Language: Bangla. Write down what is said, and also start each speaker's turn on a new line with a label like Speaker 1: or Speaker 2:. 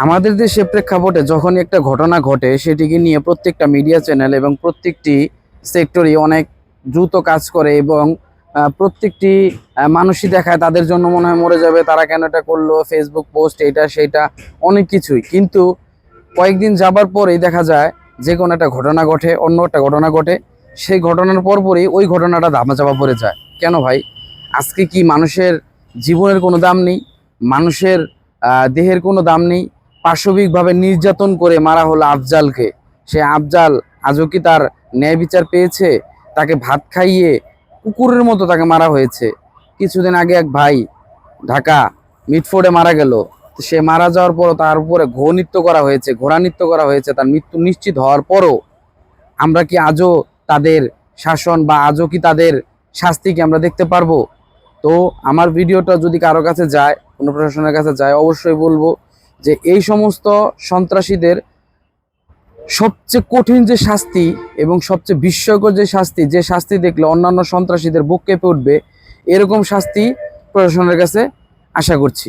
Speaker 1: আমাদের দেশে প্রেক্ষাপটে যখন একটা ঘটনা ঘটে, সেটিকে নিয়ে প্রত্যেকটা মিডিয়া চ্যানেল এবং প্রত্যেকটি সেক্টরই অনেক দ্রুত কাজ করে এবং প্রত্যেকটি মানুষই দেখায় তাদের জন্য মনে হয় মরে যাবে, তারা কেন এটা করল ফেসবুক পোস্ট এটা, সেটা, অনেক কিছুই। কিন্তু কয়েকদিন যাবার পরেই দেখা যায়, যে কোনো একটা ঘটনা ঘটে, অন্য একটা ঘটনা ঘটে, সেই ঘটনার পরপরই ওই ঘটনাটা ধামাচাপা পড়ে যায়। কেন ভাই? আজকে কি মানুষের জীবনের কোনো দাম নেই? মানুষের দেহের কোনো দাম নেই? পাশবিকভাবে নির্যাতন করে মারা হলো আফজালকে। সে আফজাল আজও কি তার ন্যায় বিচার পেয়েছে? তাকে ভাত খাইয়ে কুকুরের মতো তাকে মারা হয়েছে। কিছুদিন আগে এক ভাই ঢাকা মিটফোর্ডে মারা গেল। সে মারা যাওয়ার পরও তার উপরে ঘো নৃত্য করা হয়েছে, ঘোড়া নৃত্য করা হয়েছে, তার মৃত্যু নিশ্চিত হওয়ার পরও। আমরা কি আজও তাদের শাসন বা আজও কি তাদের শাস্তি কি আমরা দেখতে পারব? তো আমার ভিডিওটা যদি কারও কাছে যায়, কোনো প্রশাসনের কাছে যায়, অবশ্যই বলব। যে এই সমস্ত সন্ত্রাসীদের সবচেয়ে কঠিন যে শাস্তি এবং সবচেয়ে বিস্ময়কর যে শাস্তি যে শাস্তি দেখলে অন্যান্য সন্ত্রাসীদের বুক কেঁপে উঠবে, এরকম শাস্তি প্রশাসনের কাছে আশা করছি।